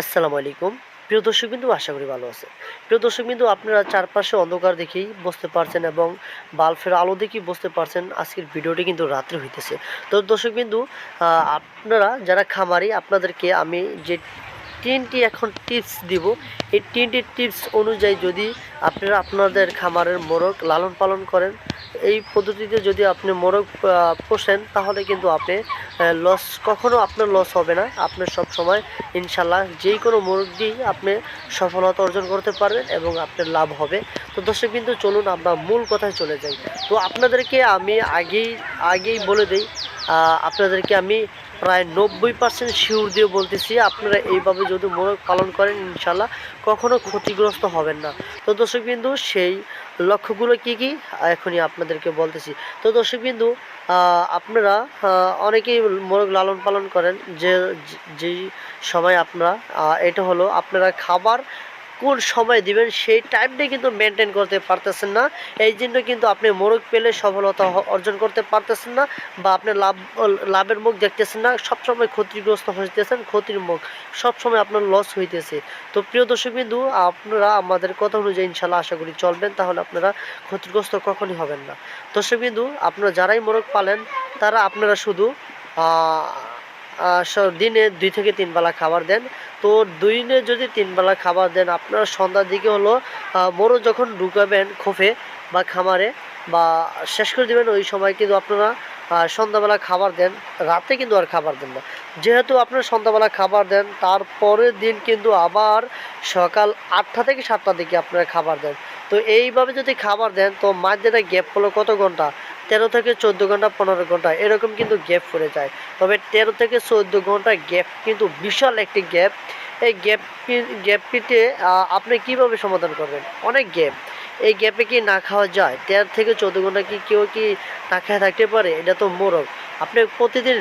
আসসালামু আলাইকুম। প্রিয় দর্শকবিন্দু, আশা করি ভালো আছে প্রিয় দর্শকবিন্দু, আপনারা চারপাশে অন্ধকার দেখেই বুঝতে পারছেন এবং বাল্বের আলো দেখেই বুঝতে পারছেন। আজকের ভিডিওটি কিন্তু রাত্রে হইতেছে। তো দর্শক বিন্দু আপনারা যারা খামারি, আপনাদেরকে আমি যে তিনটি এখন টিপস দিব। এই তিনটি টিপস অনুযায়ী যদি আপনারা আপনাদের খামারের মোরগ লালন পালন করেন, এই পদ্ধতিতে যদি আপনি মোরগ পোষেন, তাহলে কিন্তু আপনি লস কখনো আপনার লস হবে না। আপনার সব সময় ইনশাল্লাহ যেই কোনো মোরগ দিয়েই আপনি সফলতা অর্জন করতে পারবেন এবং আপনার লাভ হবে। তো দর্শক কিন্তু চলুন আমরা মূল কথায় চলে যাই। তো আপনাদেরকে আমি আগেই আগেই বলে দিই আপনাদেরকে আমি প্রায় নব্বই পার্সেন্ট শিওর দিয়ে বলতেছি, আপনারা এইভাবে যদি মোরগ পালন করেন, ইনশাল্লাহ কখনো ক্ষতিগ্রস্ত হবেন না। তো দর্শক বিন্দু, সেই লক্ষ্যগুলো কি কি? এখনই আপনাদেরকে বলতেছি। তো দর্শক বিন্দু আপনারা অনেকেই মোরগ লালন পালন করেন, যে- যেই সময় আপনারা এটা হলো আপনারা খাবার কোন সময় দিবেন, সেই টাইমটাই কিন্তু মেনটেন করতে পারতেছেন না। এই জন্য কিন্তু আপনি মোরগ পেলে সফলতা অর্জন করতে পারতেছেন না বা আপনি লাভ, লাভের মুখ দেখতেছেন না, সবসময় ক্ষতিগ্রস্ত হইতেছেন, ক্ষতির মুখ সবসময় আপনার লস হইতেছে। তো প্রিয় দর্শক বিন্দু, আপনারা আমাদের কথা অনুযায়ী ইনশাল্লাহ আশা করি চলবেন, তাহলে আপনারা ক্ষতিগ্রস্ত কখনই হবেন না। দর্শক বিন্দু, আপনারা যারাই মোরগ পালেন, তারা আপনারা শুধু দিনে দুই থেকে তিন বেলা খাবার দেন। তো দিনে যদি তিন বেলা খাবার দেন, আপনারা সন্ধ্যার দিকে হলো মোরগ যখন ঢুকাবেন খোফে বা খামারে বা শেষ করে দেবেন, ওই সময় কিন্তু আপনারা সন্ধ্যাবেলা খাবার দেন। রাতে কিন্তু আর খাবার দেন না। যেহেতু আপনারা সন্ধ্যাবেলা খাবার দেন, তারপরের দিন কিন্তু আবার সকাল আটটা থেকে সাতটার দিকে আপনারা খাবার দেন। তো এইভাবে যদি খাবার দেন, তো মাঝখানে গ্যাপ হলো কত ঘণ্টা? তেরো থেকে চোদ্দ ঘণ্টা, পনেরো ঘণ্টা, এরকম কিন্তু গ্যাপ পড়ে যায়। তবে তেরো থেকে চোদ্দ ঘণ্টা গ্যাপ কিন্তু বিশাল একটি গ্যাপ এই গ্যাপ গ্যাপটিতে আপনি কীভাবে সমাধান করবেন? অনেক গ্যাপ এই গ্যাপে কি না খাওয়া যায়? তেরো থেকে চোদ্দ ঘণ্টা কি কেউ কি না খেয়ে থাকতে পারে? এটা তো মোরগ। আপনি প্রতিদিন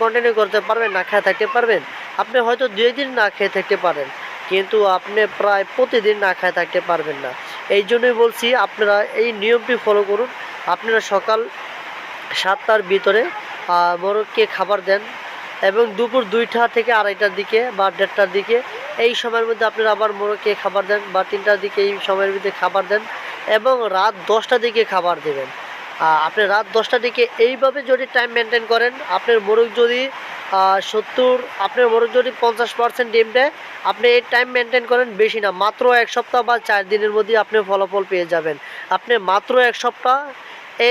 কন্টিনিউ করতে পারবেন, না খেয়ে থাকতে পারবেন। আপনি হয়তো দুই দিন না খেয়ে থাকতে পারেন, কিন্তু আপনি প্রায় প্রতিদিন না খেয়ে থাকতে পারবেন না। এই জন্যই বলছি, আপনারা এই নিয়মটি ফলো করুন। আপনারা সকাল সাতটার ভিতরে মোরগকে খাবার দেন এবং দুপুর দুইটা থেকে আড়াইটার দিকে বা দেড়টার দিকে, এই সময়ের মধ্যে আপনারা আবার মোরগকে খাবার দেন বা তিনটার দিকে এই সময়ের মধ্যে খাবার দেন এবং রাত দশটার দিকে খাবার দেবেন। আপনি রাত দশটার দিকে এইভাবে যদি টাইম মেনটেন করেন, আপনার মোরগ যদি সত্তর আপনার মোরগ যদি পঞ্চাশ পার্সেন্ট ডিম দেয়, আপনি এই টাইম মেনটেন করেন বেশি না, মাত্র এক সপ্তাহ বা চার দিনের মধ্যে আপনি ফলাফল পেয়ে যাবেন। আপনি মাত্র এক সপ্তাহ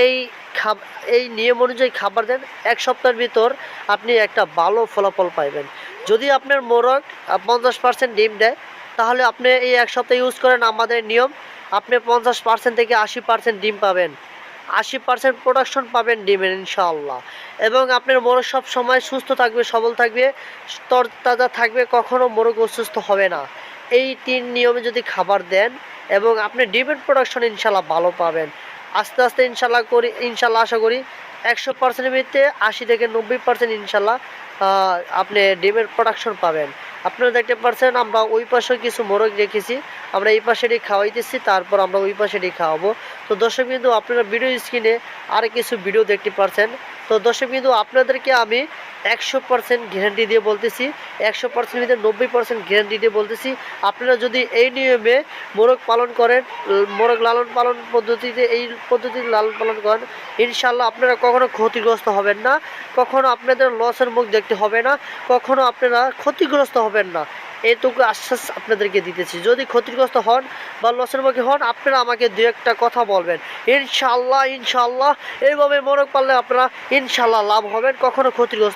এই খাব এই নিয়ম অনুযায়ী খাবার দেন, এক সপ্তাহের ভিতর আপনি একটা ভালো ফলাফল পাইবেন। যদি আপনার মোরগ পঞ্চাশ পার্সেন্ট ডিম দেয়, তাহলে আপনি এই এক সপ্তাহ ইউজ করেন আমাদের নিয়ম, আপনি পঞ্চাশ পার্সেন্ট থেকে আশি পার্সেন্ট ডিম পাবেন। আশি পার্সেন্ট প্রোডাকশন পাবেন ডিমের, ইনশাআল্লাহ। এবং আপনার মোরগ সব সময় সুস্থ থাকবে, সবল থাকবে, তরতাজা থাকবে, কখনো মোরগ অসুস্থ হবে না। এই তিন নিয়মে যদি খাবার দেন এবং আপনি ডিমের প্রোডাকশন ইনশাল্লাহ ভালো পাবেন। আস্তে আস্তে ইনশাল্লাহ করি ইনশাল্লাহ আশা করি একশো পার্সেন্টের ভিত্তিতে আশি থেকে নব্বই পার্সেন্ট ইনশাল্লাহ আপনি ডিমের প্রোডাকশন পাবেন। আপনারা দেখতে পারছেন আমরা ওই পাশে কিছু মোরগ রেখেছি। আমরা এই পাশেটি খাওয়াইতেছি, তারপর আমরা ওই পাশেটি খাওয়াবো। তো দর্শক কিন্তু আপনারা ভিডিও স্ক্রিনে আর কিছু ভিডিও দেখতে পাচ্ছেন। তো দর্শক বিন্দু, আপনাদেরকে আমি একশো পার্সেন্ট গ্যারান্টি দিয়ে বলতেছি, একশো পার্সেন্ট ভিতরে নব্বই পার্সেন্ট গ্যারান্টি দিয়ে বলতেছি, আপনারা যদি এই নিয়মে মোরগ পালন করেন, মোরগ লালন পালন পদ্ধতিতে, এই পদ্ধতিতে লালন পালন করেন ইনশাল্লাহ আপনারা কখনো ক্ষতিগ্রস্ত হবেন না, কখনো আপনাদের লসের মুখ দেখতে হবে না, কখনো আপনারা ক্ষতিগ্রস্ত হবেন না। এটুকু আশ্বাস আপনাদেরকে দিতেছি। যদি ক্ষতিগ্রস্ত হন বা লসের মুখে হন, আপনারা আমাকে দু একটা কথা বলবেন। ইনশাল্লাহ ইনশাল্লাহ এইভাবে মনে পারলে আপনারা ইনশাল্লাহ লাভ হবেন, কখনো ক্ষতিগ্রস্ত